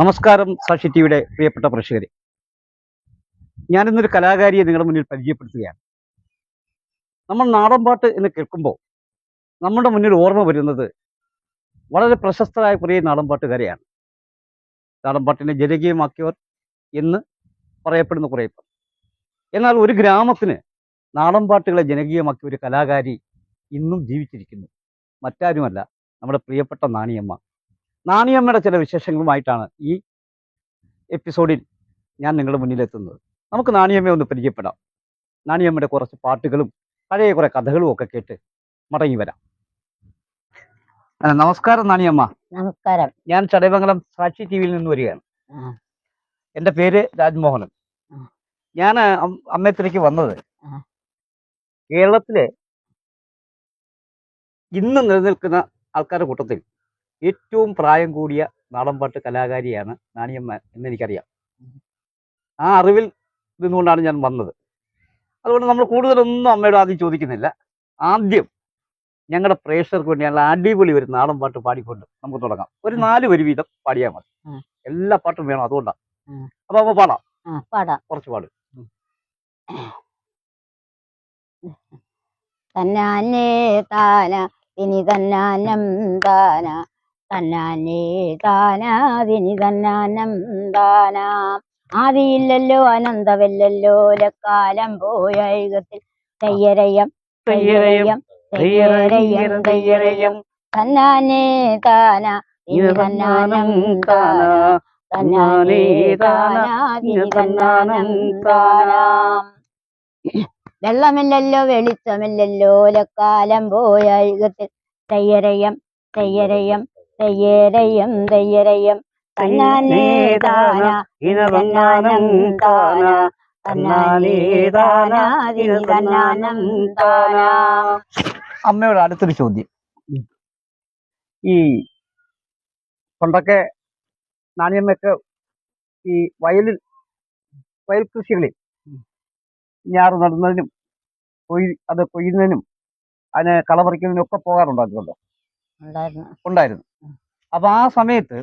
നമസ്കാരം സാക്ഷി ടിവിയുടെ പ്രിയപ്പെട്ട പ്രേക്ഷകരെ. ഞാനിന്നൊരു കലാകാരിയെ നിങ്ങളുടെ മുന്നിൽ പരിചയപ്പെടുത്തുകയാണ്. നമ്മൾ നാടൻ പാട്ട് എന്ന് കേൾക്കുമ്പോൾ നമ്മുടെ മുന്നിൽ ഓർമ്മ വരുന്നത് വളരെ പ്രശസ്തരായ കുറേ നാടൻപാട്ടുകാരെയാണ് നാടൻപാട്ടിനെ ജനകീയമാക്കിയവർ എന്ന് പറയപ്പെടുന്ന കുറേ പേർ. എന്നാൽ ഒരു ഗ്രാമത്തിന് നാടൻപാട്ടുകളെ ജനകീയമാക്കിയ ഒരു കലാകാരി ഇന്നും ജീവിച്ചിരിക്കുന്നു. മറ്റാരുമല്ല നമ്മുടെ പ്രിയപ്പെട്ട നാണിയമ്മ. നാണിയമ്മയുടെ ചില വിശേഷങ്ങളുമായിട്ടാണ് ഈ എപ്പിസോഡിൽ ഞാൻ നിങ്ങളുടെ മുന്നിലെത്തുന്നത്. നമുക്ക് നാണിയമ്മയെ ഒന്ന് പരിചയപ്പെടാം. നാണിയമ്മയുടെ കുറച്ച് പാട്ടുകളും പഴയ കുറെ കഥകളും ഒക്കെ കേട്ട് മടങ്ങി വരാം. നമസ്കാരം നാണിയമ്മ. നമസ്കാരം. ഞാൻ ചടയമംഗലം സാക്ഷി ടി വിയിൽ നിന്ന് വരികയാണ്. എന്റെ പേര് രാജ്മോഹനൻ. ഞാൻ അമ്മയത്തിലേക്ക് വന്നത് കേരളത്തിലെ ഇന്ന് നിലനിൽക്കുന്ന ആൾക്കാരുടെ കൂട്ടത്തിൽ ഏറ്റവും പ്രായം കൂടിയ നാടൻപാട്ട് കലാകാരിയാണ് നാണിയമ്മ എന്നെനിക്കറിയാം. ആ അറിവിൽ നിന്നുകൊണ്ടാണ് ഞാൻ വന്നത്. അതുകൊണ്ട് നമ്മൾ കൂടുതലൊന്നും അമ്മയോട് ആദ്യം ചോദിക്കുന്നില്ല. ആദ്യം ഞങ്ങളുടെ പ്രേക്ഷകർക്ക് വേണ്ടി ഞങ്ങൾ അടിപൊളി ഒരു നാടൻ പാട്ട് പാടിക്കൊണ്ട് നമുക്ക് തുടങ്ങാം. ഒരു നാല് വരി വീതം പാടിയാൽ മതി. എല്ലാ പാട്ടും വേണം അതുകൊണ്ടാണ്. അപ്പൊ അമ്മ പാടാം. പാടാം. കുറച്ച് പാട്. തന്നാനേ താന ഇനി തന്നാനം താന തന്നാനേ താന തിനി തന്നാനം താന ആദിയില്ലല്ലോ അനന്തവല്ലല്ലോ ലക്കാലം പോയ യുഗത്തിൽ തയ്യരയം തയ്യരയം തയ്യരയം തയ്യരയം. തന്നാനേ താന ഇനി തന്നാനം താന തന്നാനേ താന തിനി തന്നാനം താന വെള്ളമില്ലല്ലോ വെളിച്ചമില്ലല്ലോ ലക്കാലം പോയ യുഗത്തിൽ തയ്യരയം തയ്യരയം തയ്യരയം തയ്യരയം തന്നാനേ താന തന്നാനം താന തന്നാനേ താന തിനി തന്നാനം താന അമ്മയോട് അടുത്തൊരു ചോദ്യം. ഈ പണ്ടൊക്കെ നാണിയമ്മയൊക്കെ ഈ വയലിൽ വയൽ കൃഷികളിൽ ഞാറ് നടുന്നതിനും കൊയ് അത് കൊയ്യുന്നതിനും അതിനെ കളപറിക്കുന്നതിനും ഒക്കെ പോകാറുണ്ടായിരുന്നല്ലോ. ഉണ്ടായിരുന്നു. അപ്പോൾ അപ്പൊ ആ സമയത്ത്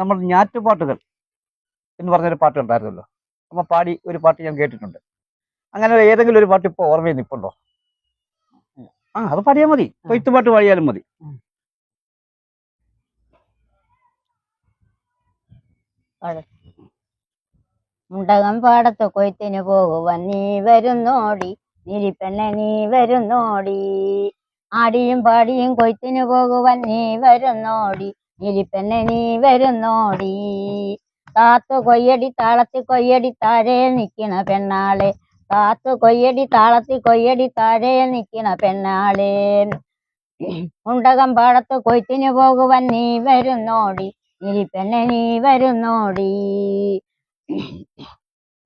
നമ്മൾ ഞാറ്റുപാട്ടുകൾ എന്ന് പറഞ്ഞൊരു പാട്ട് ഉണ്ടായിരുന്നല്ലോ. അമ്മ പാടി ഒരു പാട്ട് ഞാൻ കേട്ടിട്ടുണ്ട്. അങ്ങനെ ഏതെങ്കിലും ഒരു പാട്ട് ഇപ്പോൾ ഓർമ്മയിൽ നിൽപ്പുണ്ടോ? ആ അത് പാടിയാൽ മതി. കൊയ്ത്തുപാട്ട് പാടിയാലും മതി. മുണ്ടകം പാടത്ത് കൊയ്ത്തിന് പോകുവാൻ നീ വരുന്നോടി. നിരിപ്പന്നെ നീ വരുന്നോടി. ആടിയും പാടിയും കൊയ്ത്തിനു പോകുവാൻ നീ വരുന്നോടി. നിരിപ്പെണ്ണെ നീ വരുന്നോടി. താത്തു കൊയ്യടി താളത്തി കൊയ്യടി താഴെ നിൽക്കണ പെണ്ണാളെ. താത്തു കൊയ്യടി താളത്തി കൊയ്യടി താഴെ നിൽക്കണ പെണ്ണാളെ. ഉണ്ടകം പാടത്ത് കൊയ്ത്തിനു പോകുവാൻ നീ വരുന്നോടി. നിരിപ്പെണ്ണെ നീ വരുന്നോടി.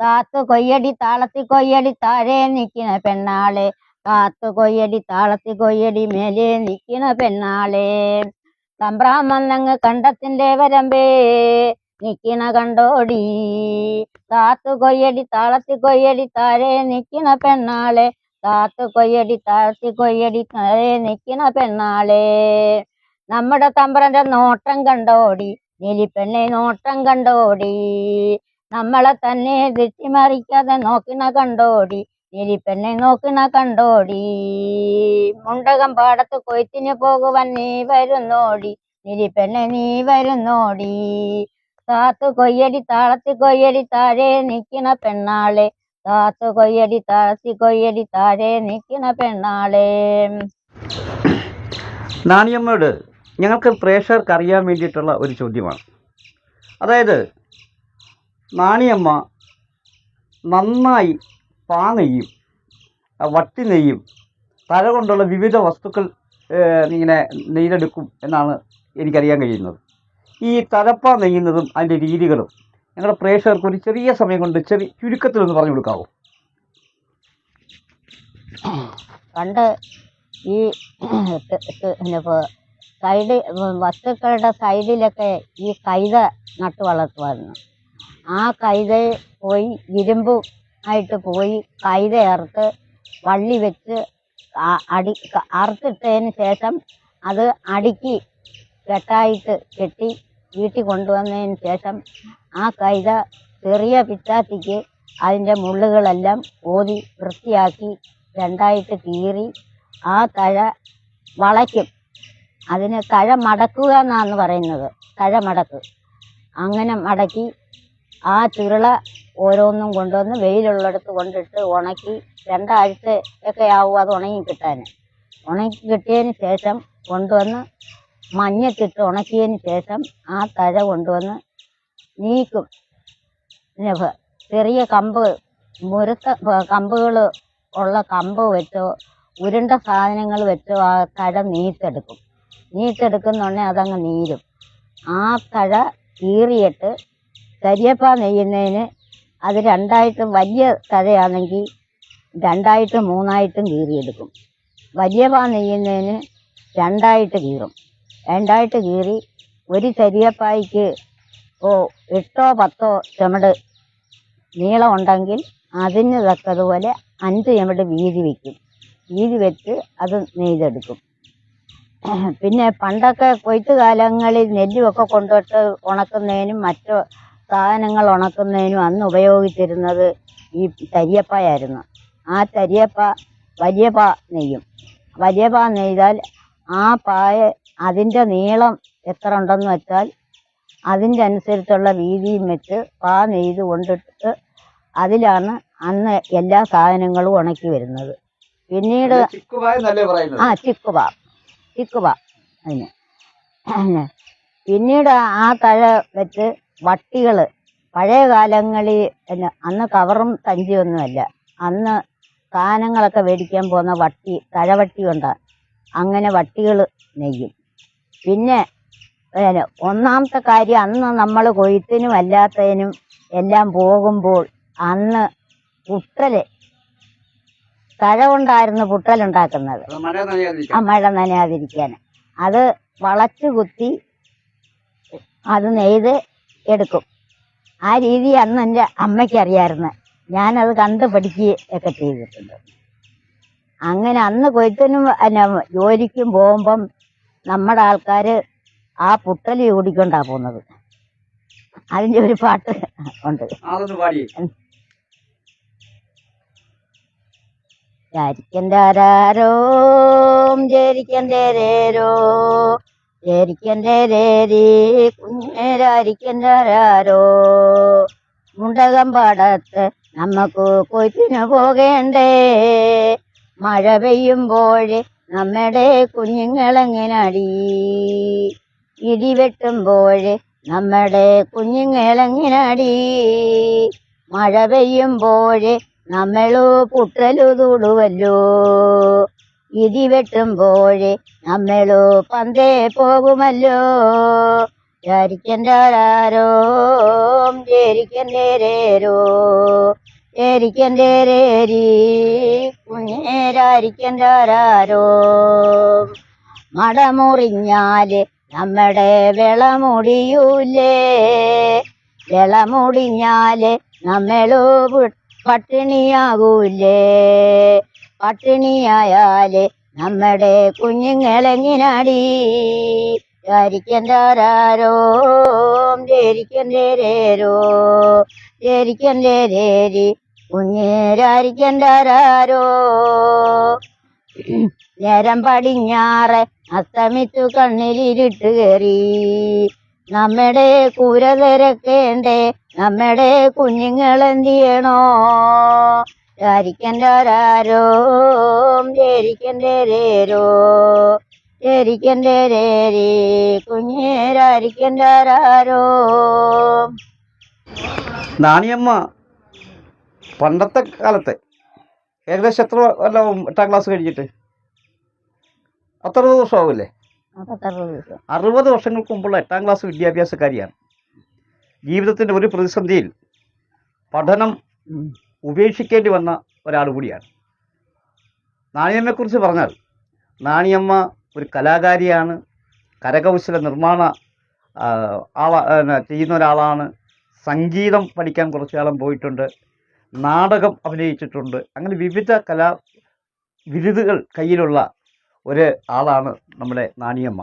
താത്തു കൊയ്യടി താളത്തി കൊയ്യടി താഴെ നിൽക്കണ പെണ്ണാളെ. കാത്തു കൊയ്യടി താളത്തി കൊയ്യടി മേലെ നിക്കണ പെണ്ണാളെ. തമ്പ്രാമന്നങ്ങ് കണ്ടത്തിന്റെ വരമ്പേ നിക്കണ കണ്ടോടി. കാത്തു കൊയ്യടി താളത്തി കൊയ്യടി താഴെ നിക്കണ പെണ്ണാളെ. കാത്തു കൊയ്യടി താഴത്തി കൊയ്യടി താഴെ നിക്കണ പെണ്ണാളെ. നമ്മുടെ തമ്പ്രന്റെ നോട്ടം കണ്ടോടി നീലിപ്പെണ്ണെ നോട്ടം കണ്ടോടി. നമ്മളെ തന്നെ തെറ്റിമറിക്കാതെ നോക്കണ കണ്ടോടി. നീലിപ്പെണ്ണെ നോക്കിന കണ്ടോടി. മുണ്ടകം പാടത്ത് കൊയ്ത്തിന് പോകുവാൻ നീ വരുന്നോടി. നിരിപ്പെന്നെ നീ വരുന്നോടി. താത്തു കൊയ്യടി താളത്തി കൊയ്യടി താഴെ നിക്കണ പെണ്ണാളെ. താത്തു കൊയ്യടി താളത്തി കൊയ്യടി താഴെ നിക്കണ പെണ്ണാളെ. നാണിയമ്മയോട് ഞങ്ങൾക്ക് പ്രേക്ഷകർക്ക് അറിയാൻ വേണ്ടിയിട്ടുള്ള ഒരു ചോദ്യമാണ്. അതായത് നാണിയമ്മ നന്നായി പാ നെയ്യും വട്ടി നെയ്യും തഴ കൊണ്ടുള്ള വിവിധ വസ്തുക്കൾ ഇങ്ങനെ നെയ്തെടുക്കും എന്നാണ് എനിക്കറിയാൻ കഴിയുന്നത്. ഈ തലപ്പ നെയ്യുന്നതും അതിന്റെ രീതികളും ഞങ്ങളുടെ പ്രേക്ഷകർക്ക് ഒരു ചെറിയ സമയം കൊണ്ട് ചെറിയ ചുരുക്കത്തിലൊന്ന് പറഞ്ഞു കൊടുക്കാവോ? പണ്ട് ഈ സൈഡ് വസ്തുക്കളുടെ സൈഡിലൊക്കെ ഈ കൈത നട്ടു വളർത്തുമായിരുന്നു. ആ കൈത പോയി ഇരുമ്പ് ആയിട്ട് പോയി കൈത അറുത്ത് വള്ളി വെച്ച് അടി അറുത്തിട്ടതിന് ശേഷം അത് അടിക്ക് കെട്ടായിട്ട് കെട്ടി വീട്ടിൽ കൊണ്ടുവന്നതിന് ശേഷം ആ കൈത ചെറിയ പിച്ചാത്തിക്ക് അതിന്റെ മുള്ളുകളെല്ലാം ഓതി വൃത്തിയാക്കി രണ്ടായിട്ട് കീറി ആ തഴ വളയ്ക്കും. അതിന് തഴ മടക്കുക എന്നാണ് പറയുന്നത്. തഴ മടക്ക്. അങ്ങനെ മടക്കി ആ ചുരുള ഓരോന്നും കൊണ്ടുവന്ന് വെയിലുള്ളിടത്ത് കൊണ്ടിട്ട് ഉണക്കി രണ്ടാഴ്ച ഒക്കെ ആവും അത് ഉണങ്ങി കിട്ടാൻ ഉണക്കി കിട്ടിയതിന് ശേഷം കൊണ്ടുവന്ന് മഞ്ഞത്തിട്ട് ഉണക്കിയതിന് ശേഷം ആ തഴ കൊണ്ടുവന്ന് നീക്കും. ചെറിയ കമ്പ് മുരുത്ത കമ്പുകൾ ഉള്ള കമ്പ് വെച്ചോ ഉരുണ്ട സാധനങ്ങൾ വെച്ചോ ആ തഴ നീറ്റെടുക്കും നീർത്തെടുക്കുന്നുണ്ടെങ്കിൽ അതങ്ങ് നീരും. ആ തഴ കീറിയിട്ട് കരിയപ്പ നെയ്യുന്നതിന് അത് രണ്ടായിട്ട് വലിയ തഴയാണെങ്കിൽ രണ്ടായിട്ടും മൂന്നായിട്ടും കീറിയെടുക്കും. വലിയ പാ നെയ്യുന്നതിന് രണ്ടായിട്ട് കീറും. രണ്ടായിട്ട് കീറി ഒരു കരിയപ്പായ്ക്ക് ഓ എട്ടോ പത്തോ ചുമട് നീളമുണ്ടെങ്കിൽ അതിന് തക്കതുപോലെ അഞ്ച് ചുമട് വീതി വയ്ക്കും വീതി വെച്ച് അത് നെയ്തെടുക്കും. പിന്നെ പണ്ടൊക്കെ കൊയ്ത്ത് കാലങ്ങളിൽ നെല്ലുമൊക്കെ കൊണ്ടുപോയിട്ട് ഉണക്കുന്നതിനും മറ്റു സാധനങ്ങൾ ഉണക്കുന്നതിനും അന്ന് ഉപയോഗിച്ചിരുന്നത് ഈ തരിയപ്പയായിരുന്നു. ആ തരിയപ്പ വലിയ പാ നെയ്യും. വലിയ പാ നെയ്താൽ ആ പായ അതിന്റെ നീളം എത്ര ഉണ്ടെന്ന് വെച്ചാൽ അതിന്റെ അനുസരിച്ചുള്ള വീതിയും വെച്ച് പാ നെയ്ത് കൊണ്ടിട്ട് അതിലാണ് അന്ന് എല്ലാ സാധനങ്ങളും ഉണക്കി വരുന്നത്. പിന്നീട് ആ ചിക്കുപ ചിക്കുപ അതിന്. പിന്നീട് ആ തഴ വെച്ച് വട്ടികൾ പഴയ കാലങ്ങളിൽ പിന്നെ അന്ന് കവറും സഞ്ചിയൊന്നുമല്ല അന്ന് സാധനങ്ങളൊക്കെ മേടിക്കാൻ പോകുന്ന വട്ടി തഴവട്ടി കൊണ്ടാണ് അങ്ങനെ വട്ടികൾ നെയ്യും. പിന്നെ പിന്നെ ഒന്നാമത്തെ കാര്യം അന്ന് നമ്മൾ കൊയ്ത്തിനും അല്ലാത്തതിനും എല്ലാം പോകുമ്പോൾ അന്ന് പുട്ടൽ. തഴ കൊണ്ടായിരുന്നു പുട്ടലുണ്ടാക്കുന്നത് ആ മഴ നനയാതിരിക്കാൻ. അത് വളച്ചു കുത്തി അത് നെയ്ത് എടുക്കും. ആ രീതി അന്ന് എന്റെ അമ്മയ്ക്ക് അറിയാമായിരുന്നു. ഞാനത് കണ്ട് പഠിക്കുകയൊക്കെ ചെയ്തിട്ടുണ്ട്. അങ്ങനെ അന്ന് കൊയ്ത്തിനും പിന്നെ ജോലിക്കും പോകുമ്പം നമ്മുടെ ആൾക്കാർ ആ പുട്ടലി ഓടിക്കൊണ്ടാണ് പോകുന്നത്. അതിന്റെ ഒരു പാട്ട് ഉണ്ട്. അതൊന്ന് പാടി ചാരിക്കന്റാരോ ചേരിക്കന്റേരേരി കുഞ്ഞേരാരിക്കന്റാരോ മുണ്ടകം പാടത്ത് നമുക്ക് കൊയ്ത്തിനു പോകേണ്ടേ? മഴ പെയ്യുമ്പോൾ നമ്മുടെ കുഞ്ഞുങ്ങളെങ്ങനടി? ഇടി വെട്ടുമ്പോൾ നമ്മുടെ കുഞ്ഞുങ്ങളെങ്ങനടി? മഴ പെയ്യുമ്പോൾ നമ്മളു പുട്ടലു തൊടുവല്ലോ? ഇടി വെട്ടുമ്പോഴേ നമ്മളോ പന്തേ പോകുമല്ലോ. ചാരിക്കന്റാരോ ചേരിക്കന്റേരോ ചേരിക്കന്റേരേരി കുഞ്ഞേരാരിക്കന്റാരോ മടമുറിഞ്ഞാൽ നമ്മുടെ വിളമുടിയൂലേ? വിളമുടിഞ്ഞാൽ നമ്മളോ പട്ടിണിയാകൂലേ? പട്ടിണിയായാൽ നമ്മുടെ കുഞ്ഞുങ്ങളെങ്ങിനാടി? ചാരിക്കന്റാരോ ചേരിക്കന്റേരോ ചേരിക്കന്റേരേരി കുഞ്ഞേരാരിക്കന്താരോ നേരം പടിഞ്ഞാറ് അസ്തമിച്ചു കണ്ണിലിരുട്ട് കയറി. നമ്മുടെ കൂര തിരക്കേണ്ടേ നമ്മുടെ കുഞ്ഞുങ്ങളെന്ത് നാണിയമ്മ പണ്ടത്തെ കാലത്തെ ഏകദേശം എത്ര കൊല്ലം എട്ടാം ക്ലാസ് കഴിഞ്ഞിട്ട്? പത്തറുപത് വർഷമാവില്ലേ? അറുപത് വർഷങ്ങൾക്ക് മുമ്പുള്ള എട്ടാം ക്ലാസ് വിദ്യാഭ്യാസക്കാരിയാണ്. ജീവിതത്തിന്റെ ഒരു പ്രതിസന്ധിയിൽ പഠനം. ഉപേക്ഷിക്കേണ്ടി വന്ന ഒരാൾ കൂടിയാണ്. നാണിയമ്മയെക്കുറിച്ച് പറഞ്ഞാൽ നാണിയമ്മ ഒരു കലാകാരിയാണ് കരകൗശല നിർമ്മാണ ആളാ ചെയ്യുന്ന ഒരാളാണ് സംഗീതം പഠിക്കാൻ കുറച്ചു കാലം പോയിട്ടുണ്ട് നാടകം അഭിനയിച്ചിട്ടുണ്ട് അങ്ങനെ വിവിധ കലാ ബിരുദുകൾ കയ്യിലുള്ള ഒരു ആളാണ് നമ്മുടെ നാണിയമ്മ.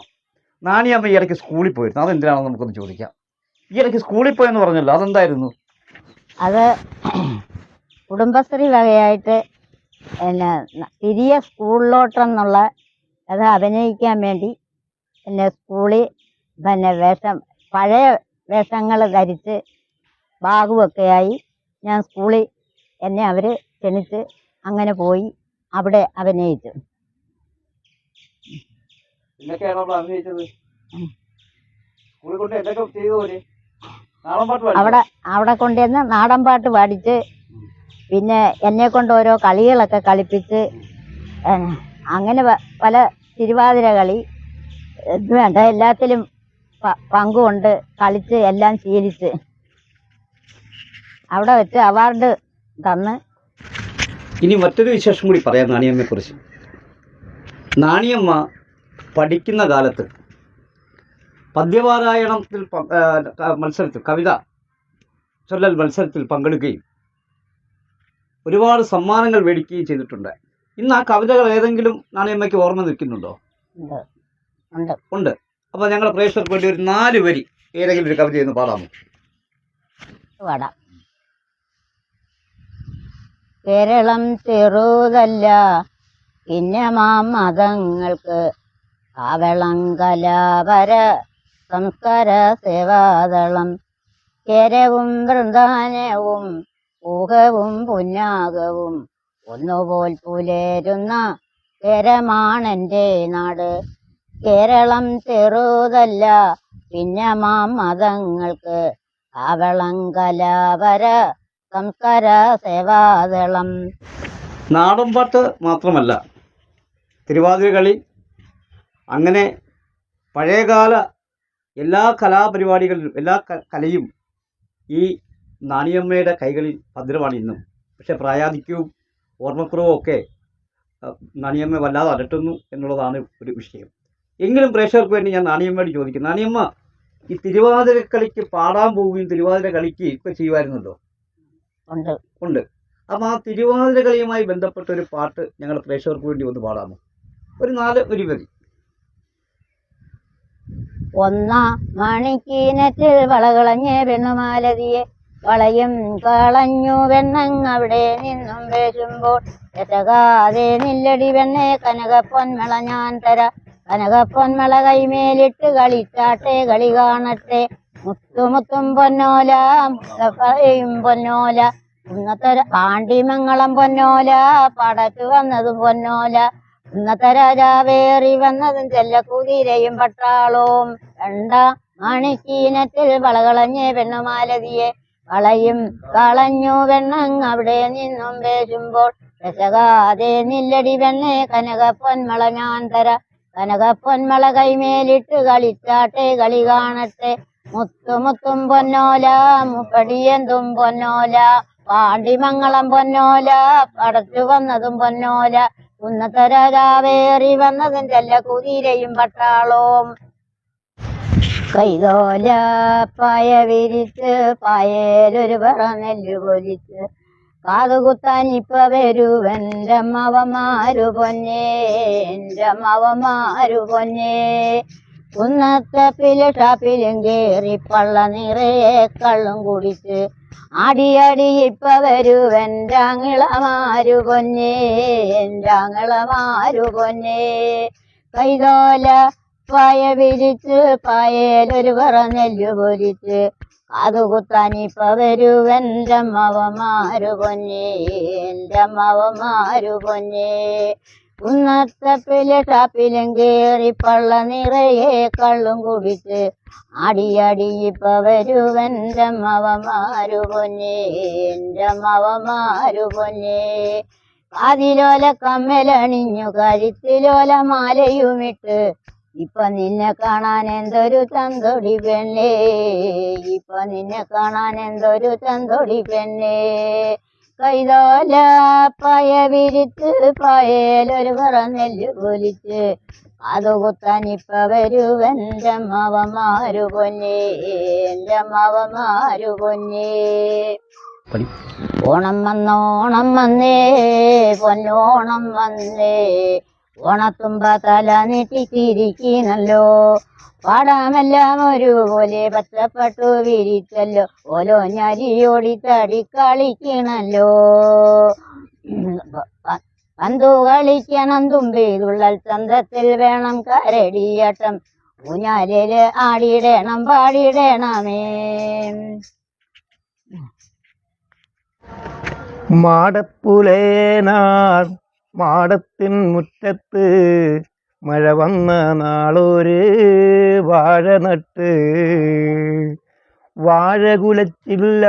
നാണിയമ്മ ഈ ഇടയ്ക്ക് സ്കൂളിൽ പോയിരുന്നു. അതെന്തിനാണെന്ന് നമുക്കൊന്ന് ചോദിക്കാം. ഈ ഇടയ്ക്ക് സ്കൂളിൽ പോയെന്ന് പറഞ്ഞല്ലോ അതെന്തായിരുന്നു? അത് കുടുംബശ്രീ വകയായിട്ട് പിന്നെ തിരികെ സ്കൂളിലോട്ടെന്നുള്ള അത് അഭിനയിക്കാൻ വേണ്ടി എന്നെ സ്കൂളിൽ പിന്നെ വേഷം പഴയ വേഷങ്ങൾ ധരിച്ച് ബാഗുമൊക്കെയായി ഞാൻ സ്കൂളിൽ എന്നെ അവർ ക്ഷണിച്ച് അങ്ങനെ പോയി അവിടെ അഭിനയിച്ചു. അവിടെ അവിടെ കൊണ്ടുവന്ന് നാടൻ പാട്ട് പാടിച്ച് പിന്നെ എന്നെ കൊണ്ട് ഓരോ കളികളൊക്കെ കളിപ്പിച്ച് അങ്ങനെ പല തിരുവാതിര കളി ഇത് വേണ്ട എല്ലാത്തിലും പങ്കുകൊണ്ട് കളിച്ച് എല്ലാം ശീലിച്ച്. അവിടെ വെച്ച് അവാർഡ് തന്ന്. ഇനി മറ്റൊരു വിശേഷം കൂടി പറയാം നാണിയമ്മയെ കുറിച്ച് നാണിയമ്മ പഠിക്കുന്ന കാലത്ത് പദ്യപാരായണത്തിൽ മത്സരത്തിൽ കവിത ചൊല്ലൽ മത്സരത്തിൽ പങ്കെടുക്കുകയും ഒരുപാട് സമ്മാനങ്ങൾ മേടിക്കുകയും ചെയ്തിട്ടുണ്ട്. ഇന്ന് ആ കവിതകൾ ഏതെങ്കിലും നാണയമ്മയ്ക്ക് ഓർമ്മ നിൽക്കുന്നുണ്ടോ? ഉണ്ട്. അപ്പൊ ഞങ്ങൾ പ്രേക്ഷകർക്ക് വേണ്ടി ഒരു നാല് വരി ഏതെങ്കിലും ഒരു കവിത ഒന്ന് പാടാമോ? പാടാം. കേരളം ചെറുതല്ല പിന്നെ മതങ്ങൾക്ക് കാവളം കലാപര സംസ്കാര സേവാദളം കേരവും വൃന്ദാനവും ഊഹവും പുന്നാകവും. ഒന്നുപോൽ പുലേരുന്ന കേരമാണെന്റെ നാട്. കേരളം ചെറുതല്ല പിന്നെ മതങ്ങൾക്ക് ആവളം കലാപര സംസ്കാര സേവാദളം. നാടൻപാട്ട് മാത്രമല്ല തിരുവാതിര കളി അങ്ങനെ പഴയകാല എല്ലാ കലാപരിപാടികളിലും എല്ലാ കലയും ഈ നാണിയമ്മയുടെ കൈകളിൽ ഭദ്രമാണ് ഇന്നും. പക്ഷെ പ്രായാധിക്യവും ഓർമ്മക്കുറവും ഒക്കെ നാണിയമ്മ വല്ലാതെ അലട്ടുന്നു എന്നുള്ളതാണ് ഒരു വിഷയം. എങ്കിലും പ്രേക്ഷകർക്ക് വേണ്ടി ഞാൻ നാണിയമ്മയോട് ചോദിക്കും നാണിയമ്മ ഈ തിരുവാതിര കളിക്ക് പാടാൻ പോവുകയും തിരുവാതിര കളിക്ക് ഇപ്പം ചെയ്യുമായിരുന്നല്ലോ? ഉണ്ട്. ഉണ്ട്. അപ്പം ആ തിരുവാതിര കളിയുമായി ബന്ധപ്പെട്ട ഒരു പാട്ട് ഞങ്ങൾ പ്രേക്ഷകർക്ക് വേണ്ടി ഒന്ന് പാടാമോ? ഒരു നാല് ഒരു വരി ഒന്നാം മണിക്കീനറ്റിൽ വളകളഞ്ഞ് പെണ്ണുമാലതിയെ വളയും കളഞ്ഞു വെണ്ണങ്ങവിടെ നിന്നും വേശുമ്പോൾ എത്തകാതെ നില്ലടി വെണ്ണെ കനകപ്പൊന്മള ഞാൻ തര. കനകപ്പൊന്മള കൈമേലിട്ട് കളിച്ചാട്ടെ കളി കാണട്ടെ. മുത്തുമുത്തും പൊന്നോല മുത്തപ്പയും പൊന്നോല. ഇന്നത്തെ പാണ്ടിമംഗളം പൊന്നോല പടച്ചു വന്നതും പൊന്നോല. ഇന്നത്തെ രാജാവേറി വന്നതും ചെല്ലക്കുതിരയും പട്ടാളവും. രണ്ടാം മണിക്കീനത്തിൽ വളകളഞ്ഞേ പെണ്ണുമാലതിയെ. വളയും കളഞ്ഞു വെണ്ണങ് അവിടെ നിന്നും വേശുമ്പോൾ രസകാതെ നില്ലടി വെണ്ണെ. കനകപ്പൊന്മള ഞാൻ തര കനകപ്പൊന്മള കൈമേലിട്ട് കളിച്ചാട്ടെ കളി കാണട്ടെ. മുത്തുമുത്തും പൊന്നോല മുപ്പടിയന്തും പൊന്നോല പാണ്ടിമംഗളം പൊന്നോല പടച്ചു വന്നതും പൊന്നോല. കുന്നത്തര രാവേറി വന്നതും ചെല്ല കുതിരയും പട്ടാളവും. കൈതോല പായ വിരിച്ച് പായേലൊരു പറ നെല്ല് പൊലിച്ച് കാതുകുത്താൻ ഇപ്പൊ വരുവെന്റെ മവമാരു പൊന്നേ എന്റെ മവമാരു പൊന്നേ പില ഷാപ്പിലും കേറി പള്ള നിറയെ കള്ളും കുടിച്ച്. അടിയടി ഇപ്പൊ വരുവെന്റെ അങ്ങിളമാരു പൊന്നേ അങ്ങിളമാരു പൊന്നേ. കൈതോല പായ വിരിച്ച് പായേലൊരു പറ നെല്ലു പൊരിച്ച് കാതുകുത്താനിപ്പ അമ്മവമാരു പൊന്നേ എന്റെ അമ്മവമാരു പൊന്നേ ഉന്നത്തപ്പിലെ ഷാപ്പിലും കേറി പള്ള നിറയെ കള്ളും കുടിച്ച്. അടിയടിയിപ്പ അമ്മവമാരു പൊന്നേ എന്റെ അമ്മവമാരു പൊന്നേ കാതിലോല കമ്മലണിഞ്ഞു കരുത്തിലോല മാലയുമിട്ട്. ഇപ്പൊ നിന്നെ കാണാൻ എന്തൊരു തന്തൊടി പെണ്ണേ? ഇപ്പൊ നിന്നെ കാണാൻ എന്തൊരു തന്തൊടി പെണ്ണേ? കൈതോല പയ വിരിച്ച് പയലൊരു പറ നെല്ല് പൊലിച്ച്. അത് കുത്താൻ ഇപ്പൊ വരുവെന്റെ അമ്മവമാരു പൊന്നേ എന്റെ മാവമാരു പൊന്നേ. ഓണം വന്നോണം വന്നേ പൊന്നോണം വന്നേ. ഓണത്തുമ്പ തല നീട്ടിച്ചിരിക്കുന്നല്ലോ പാടാമെല്ലാം ഒരുപോലെ പച്ചപ്പെട്ടു വിരിച്ചല്ലോ. ഓലോ ഞരിയോടി തടി കളിക്കണല്ലോ പന്തു കളിക്കണം തുമ്പിതുള്ളൽ ചന്തത്തിൽ വേണം കരടിയാട്ടം. ഊഞ്ഞാലിൽ ആടിയിടണം പാടിയിടണമേ. മാടപ്പുലേനാൾ മാടത്തിൻ മുറ്റത്ത് മഴ വന്ന നാളൊരു വാഴ നട്ട്. വാഴ കുലച്ചില്ല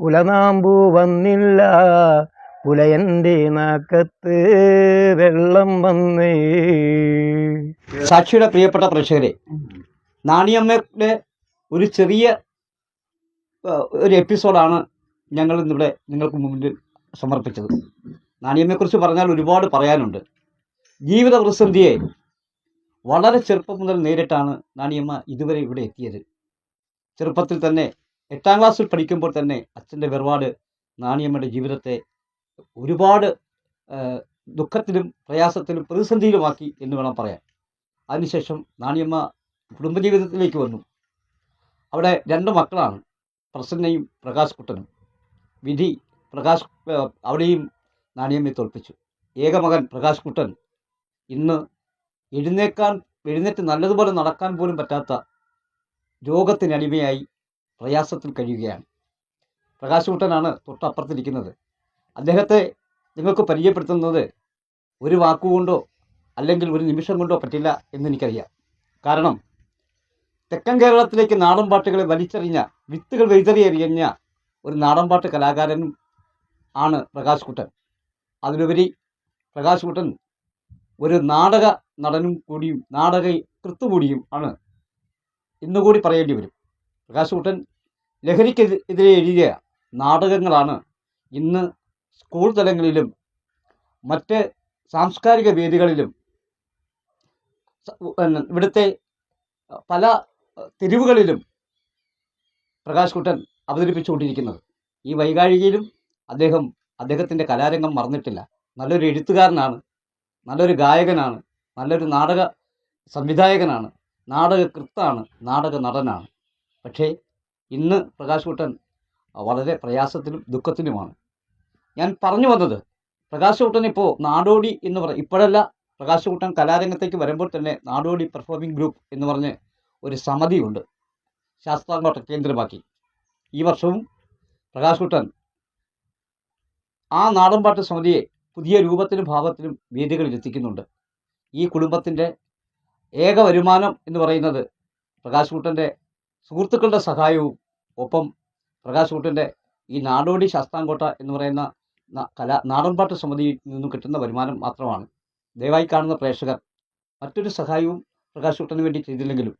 കുലനാമ്പു വന്നില്ല പുലയന്റെ നാക്കത്ത് വെള്ളം വന്നേ. സാക്ഷിയുടെ പ്രിയപ്പെട്ട പ്രേക്ഷകരെ നാണിയമ്മയുടെ ഒരു ചെറിയ ഒരു എപ്പിസോഡാണ് ഞങ്ങൾ ഇന്നിവിടെ നിങ്ങൾക്ക് മുമ്പിൽ സമർപ്പിച്ചത്. നാണിയമ്മയെക്കുറിച്ച് പറഞ്ഞാൽ ഒരുപാട് പറയാനുണ്ട്. ജീവിത പ്രതിസന്ധിയെ വളരെ ചെറുപ്പം മുതൽ നേരിട്ടാണ് നാണിയമ്മ ഇതുവരെ ഇവിടെ എത്തിയത്. ചെറുപ്പത്തിൽ തന്നെ എട്ടാം ക്ലാസ്സിൽ പഠിക്കുമ്പോൾ തന്നെ അച്ഛന്റെ വേർപാട് നാണിയമ്മയുടെ ജീവിതത്തെ ഒരുപാട് ദുഃഖത്തിലും പ്രയാസത്തിലും പ്രതിസന്ധിയിലുമാക്കി എന്ന് വേണം പറയാൻ. അതിനുശേഷം നാണിയമ്മ കുടുംബജീവിതത്തിലേക്ക് വന്നു. അവിടെ രണ്ട് മക്കളാണ്. പ്രസന്നയും പ്രകാശ് കുട്ടനും. വിധി പ്രകാശ് അവിടെയും നാണിയമ്മയെ തോൽപ്പിച്ചു. ഏകമകൻ പ്രകാശ് കുട്ടൻ ഇന്ന് എഴുന്നേക്കാൻ എഴുന്നേറ്റ് നല്ലതുപോലെ നടക്കാൻ പോലും പറ്റാത്ത രോഗത്തിനടിമയായി പ്രയാസത്തിൽ കഴിയുകയാണ്. പ്രകാശ് കുട്ടനാണ് തൊട്ടപ്പുറത്തിരിക്കുന്നത്. അദ്ദേഹത്തെ നിങ്ങൾക്ക് പരിചയപ്പെടുത്തുന്നത് ഒരു വാക്കുകൊണ്ടോ അല്ലെങ്കിൽ ഒരു നിമിഷം കൊണ്ടോ പറ്റില്ല എന്നെനിക്കറിയാം കാരണം തെക്കൻ കേരളത്തിലേക്ക് നാടൻ പാട്ടുകളെ വലിച്ചെറിഞ്ഞ വിത്തുകൾ വെഴുതെറിയെറിഞ്ഞ ഒരു നാടൻ പാട്ട് കലാകാരനും ആണ് പ്രകാശ് കുട്ടൻ അതിലുപരി പ്രകാശ് കുട്ടൻ ഒരു നാടക നടനും കൂടിയും നാടക കൃത്തു കൂടിയും ആണ് ഇന്നുകൂടി പറയേണ്ടി വരും. പ്രകാശ് കുട്ടൻ ലഹരിക്കെതിരെ എഴുതിയ നാടകങ്ങളാണ് ഇന്ന് സ്കൂൾ തലങ്ങളിലും മറ്റ് സാംസ്കാരിക വേദികളിലും ഇവിടുത്തെ പല തെരുവുകളിലും പ്രകാശ് കുട്ടൻ അവതരിപ്പിച്ചുകൊണ്ടിരിക്കുന്നത്. ഈ വൈകാഴികയിലും അദ്ദേഹം അദ്ദേഹത്തിന്റെ കലാരംഗം മറന്നിട്ടില്ല. നല്ലൊരു എഴുത്തുകാരനാണ്. നല്ലൊരു ഗായകനാണ്. നല്ലൊരു നാടക സംവിധായകനാണ്. നാടകകൃത്താണ്. നാടക നടനാണ് പക്ഷേ ഇന്ന് പ്രകാശ് കുട്ടൻ വളരെ പ്രയാസത്തിലും ദുഃഖത്തിലുമാണ്. ഞാൻ പറഞ്ഞു വന്നത് പ്രകാശ് കുട്ടൻ ഇപ്പോൾ നാടോടി എന്ന് പറ ഇപ്പോഴല്ല പ്രകാശ് കുട്ടൻ കലാരംഗത്തേക്ക് വരുമ്പോൾ തന്നെ നാടോടി പെർഫോമിംഗ് ഗ്രൂപ്പ് എന്ന് പറഞ്ഞ് ഒരു സമിതിയുണ്ട്. ശാസ്താംകോട്ട കേന്ദ്രമാക്കി. ഈ വർഷവും പ്രകാശ് കുട്ടൻ ആ നാടൻപാട്ട് സമിതിയെ പുതിയ രൂപത്തിലും ഭാവത്തിലും വേദികളിൽ എത്തിക്കുന്നുണ്ട്. ഈ കുടുംബത്തിന്റെ ഏക വരുമാനം എന്ന് പറയുന്നത് പ്രകാശ് കുട്ടന്റെ സുഹൃത്തുക്കളുടെ സഹായവും ഒപ്പം പ്രകാശ് കുട്ടന്റെ ഈ നാടോടി ശാസ്താംകോട്ട എന്ന് പറയുന്ന കലാ നാടൻപാട്ട് സമിതിയിൽ നിന്നും കിട്ടുന്ന വരുമാനം മാത്രമാണ്. ദയവായി കാണുന്ന പ്രേക്ഷകർ മറ്റൊരു സഹായവും പ്രകാശ് കുട്ടന് വേണ്ടി ചെയ്തില്ലെങ്കിലും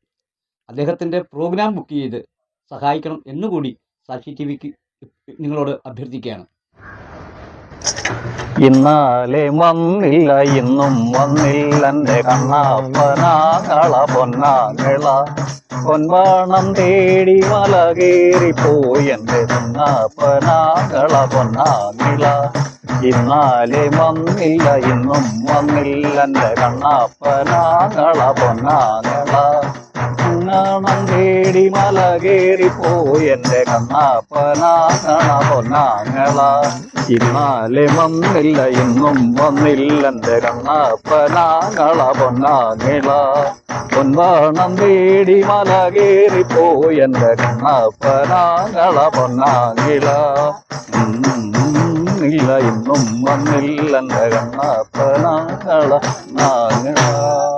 അദ്ദേഹത്തിന്റെ പ്രോഗ്രാം ബുക്ക് ചെയ്ത് സഹായിക്കണം എന്നുകൂടി സാക്ഷി ടി വിക്ക് നിങ്ങളോട് അഭ്യർത്ഥിക്കുകയാണ്. ഇന്നാലെ വന്നില്ല ഇന്നും വന്നില്ല. എന്റെ കണ്ണാപ്പനാകള പൊന്നാങ്ങള പൊൻവാണം തേടി മല കയറിപ്പോയി എന്റെ കണ്ണാപ്പനാകള പൊന്നാങ്ങള ഇന്നാലെ വന്നില്ല ഇന്നും വന്നില്ല. കണ്ണാപ്പനാകള പൊന്നാങ്ങള കണ്ണാണം കയറിപ്പോയി എന്റെ കണ്ണാപ്പനാകള പൊന്നാങ്ങള ഇന്നാലെ വന്നില്ല ഇന്നും വന്നില്ല എന്റെ കണ്ണാപ്പനാങ്ങള പൊന്നാങ്ങള. പൊൻവാണം തേടി മല കയറിപ്പോയി എന്റെ കണ്ണാപ്പനാങ്ങള പൊന്നാങ്ങള. ഇല്ല ഇന്നും വന്നില്ല എന്റെ കണ്ണാപ്പനാങ്ങള നാങ്ങള.